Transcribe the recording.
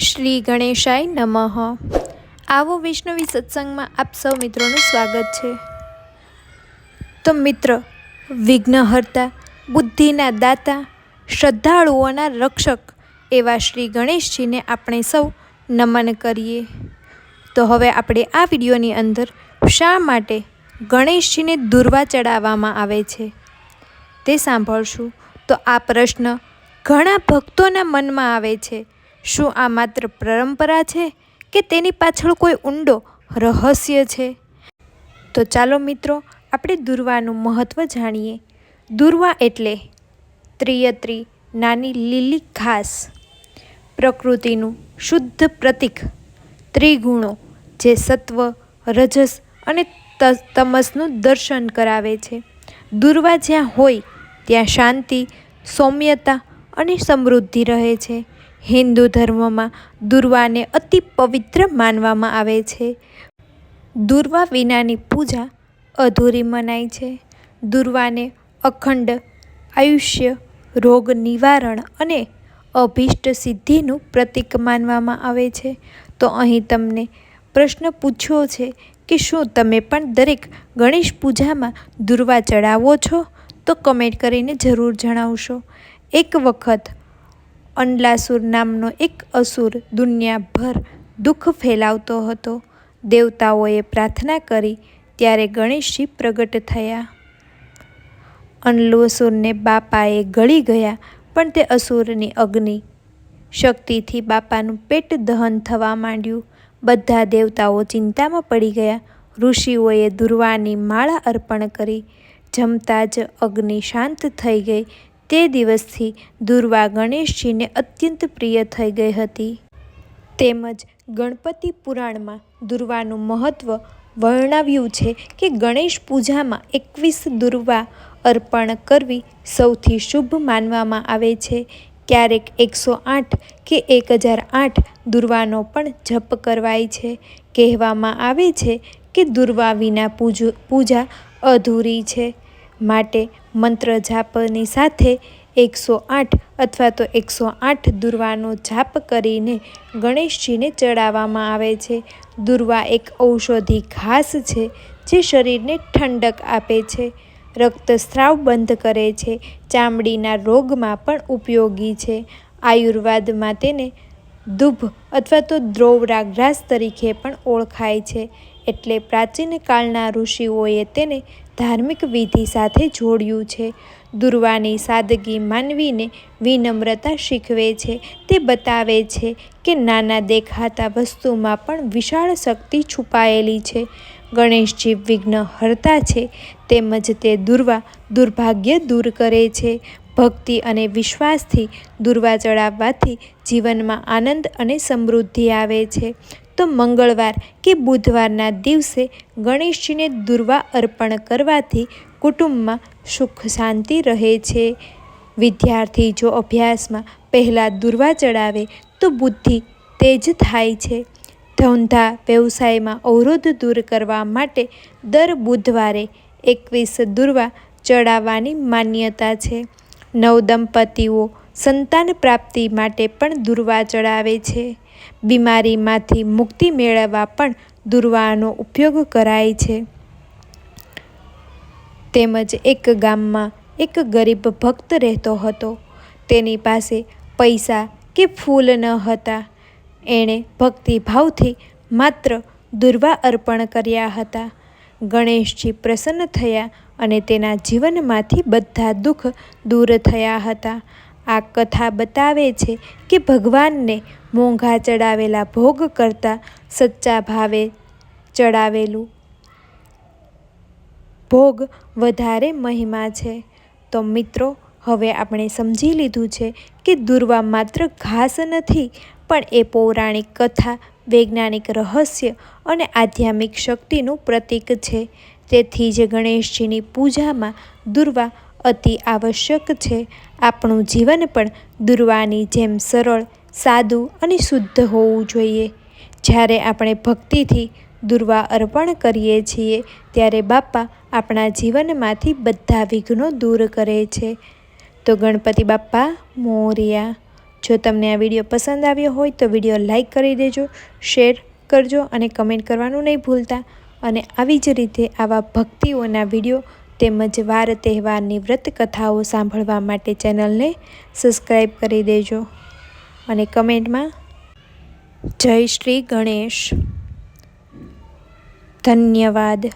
શ્રી ગણેશાય નમઃ. આવો વૈષ્ણવી સત્સંગમાં આપ સૌ મિત્રોનું સ્વાગત છે. તો મિત્ર, વિઘ્નહર્તા, બુદ્ધિના દાતા, શ્રદ્ધાળુઓના રક્ષક એવા શ્રી ગણેશજીને આપણે સૌ નમન કરીએ. તો હવે આપણે આ વિડીયોની અંદર શા માટે ગણેશજીને દુર્વા ચડાવવામાં આવે છે તે સાંભળશું. તો આ પ્રશ્ન ઘણા ભક્તોના મનમાં આવે છે. શું આ માત્ર પરંપરા છે કે તેની પાછળ કોઈ ઊંડો રહસ્ય છે? તો ચાલો મિત્રો, આપણે દુર્વાનું મહત્ત્વ જાણીએ. દુર્વા એટલે ત્રિયત્રી નાની લીલી ઘાસ. પ્રકૃતિનું શુદ્ધ પ્રતીક, ત્રિગુણો જે સત્વ, રજસ અને તમસનું દર્શન કરાવે છે. દુર્વા જ્યાં હોય, ત્યાં શાંતિ, સૌમ્યતા અને સમૃદ્ધિ રહે છે. હિન્દુ ધર્મમાં દુર્વાને અતિ પવિત્ર માનવામાં આવે છે. દુર્વા વિનાની પૂજા અધૂરી મનાય છે. દુર્વાને અખંડ આયુષ્ય, રોગ નિવારણ અને અભિષ્ટ સિદ્ધિનું પ્રતીક માનવામાં આવે છે. તો અહીં તમને પ્રશ્ન પૂછ્યો છે કે શું તમે પણ દરેક ગણેશ પૂજામાં દુર્વા ચડાવો છો? તો કમેન્ટ કરીને જરૂર જણાવશો. એક વખત અંડલાસુર નામનો એક અસુર દુનિયાભર દુઃખ ફેલાવતો હતો. દેવતાઓએ પ્રાર્થના કરી ત્યારે ગણેશજી પ્રગટ થયા. અંડલુસુરને બાપાએ ગળી ગયા, પણ તે અસુરની અગ્નિ શક્તિથી બાપાનું પેટ દહન થવા માંડ્યું. બધા દેવતાઓ ચિંતામાં પડી ગયા. ઋષિઓએ દુર્વાની માળા અર્પણ કરી. જમતા જ અગ્નિ શાંત થઈ ગઈ. તે દિવસથી દુર્વા ગણેશજીને અત્યંત પ્રિય થઈ ગઈ હતી. તેમજ ગણપતિ પુરાણમાં દુર્વાનું મહત્ત્વ વર્ણવ્યું છે કે ગણેશ પૂજામાં એકવીસ દુર્વા અર્પણ કરવી સૌથી શુભ માનવામાં આવે છે. ક્યારેક એકસો આઠ કે એક હજાર આઠ દુર્વાનો પણ જપ કરવાય છે. કહેવામાં આવે છે કે દુર્વા વિના પૂજા અધૂરી છે. માટે મંત્ર જાપની સાથે એકસો આઠ અથવા તો એકસો આઠ દુર્વાનો જાપ કરીને ગણેશજીને ચડાવવામાં આવે છે. દુર્વા એક ઔષધિ ઘાસ છે જે શરીરને ઠંડક આપે છે. રક્તસ્રાવ બંધ કરે છે. ચામડીના રોગમાં પણ ઉપયોગી છે. આયુર્વેદમાં તેને દુભ અથવા તો દ્રોવરાગ્રાસ તરીકે પણ ઓળખાય છે. એટલે પ્રાચીન કાળના ઋષિઓએ તેને ધાર્મિક વિધિ સાથે જોડ્યું છે. દુર્વાની સાદગી માનવીને વિનમ્રતા શીખવે છે. તે બતાવે છે કે નાના દેખાતા વસ્તુમાં પણ વિશાળ શક્તિ છુપાયેલી છે. ગણેશજી વિઘ્ન હરતા છે, તેમજ તે દુર્વા દુર્ભાગ્ય દૂર કરે છે. ભક્તિ અને વિશ્વાસથી દુર્વા ચડાવવાથી જીવનમાં આનંદ અને સમૃદ્ધિ આવે છે. તો મંગળવાર કે બુધવારના દિવસે ગણેશજીને દુર્વા અર્પણ કરવાથી કુટુંબમાં સુખ શાંતિ રહે છે. વિદ્યાર્થી જો અભ્યાસમાં પહેલાં દુર્વા ચડાવે તો બુદ્ધિ તેજ થાય છે. ધંધા વ્યવસાયમાં અવરોધ દૂર કરવા માટે દર બુધવારે એકવીસ દુર્વા ચડાવવાની માન્યતા છે. નવદંપતિઓ સંતાન પ્રાપ્તિ માટે પણ દુર્વા ચડાવે છે. બીમારીમાંથી મુક્તિ મેળવવા પણ દુર્વાનો ઉપયોગ કરાય છે. તેમજ એક ગામમાં એક ગરીબ ભક્ત રહેતો હતો. તેની પાસે પૈસા કે ફૂલ ન હતા. એણે ભક્તિભાવથી માત્ર દુર્વા અર્પણ કર્યા હતા. ગણેશજી પ્રસન્ન થયા અને તેના જીવનમાંથી બધા દુઃખ દૂર થયા હતા. આ કથા બતાવે છે કે ભગવાનને મોંઘા ચડાવેલા ભોગ કરતાં સચ્ચા ભાવે ચડાવેલું. ભોગ વધારે મહિમા છે. તો મિત્રો, હવે આપણે સમજી લીધું છે કે દુર્વા માત્ર ઘાસ નથી, પણ એ પૌરાણિક કથા, વૈજ્ઞાનિક રહસ્ય અને આધ્યાત્મિક શક્તિનું પ્રતીક છે. તેથી જ ગણેશજીની પૂજામાં દુર્વા અતિ આવશ્યક છે. આપણું જીવન પણ દુર્વાની જેમ સરળ, સાદું અને શુદ્ધ હોવું જોઈએ. જ્યારે આપણે ભક્તિથી દુર્વા અર્પણ કરીએ છીએ, ત્યારે બાપા આપણા જીવનમાંથી બધા વિઘ્નો દૂર કરે છે. તો ગણપતિ બાપા મોર્યા. જો તમને આ વીડિયો પસંદ આવ્યો હોય, તો વીડિયો લાઈક કરી દેજો, શેર કરજો અને કમેન્ટ કરવાનું નહીં ભૂલતા. અને આવી જ રીતે આવા ભક્તિઓના વીડિયો તેમજ વાર તહેવારની વ્રત કથાઓ સાંભળવા માટે ચેનલને સબસ્ક્રાઈબ કરી દેજો અને કમેન્ટમાં જય શ્રી ગણેશ. ધન્યવાદ.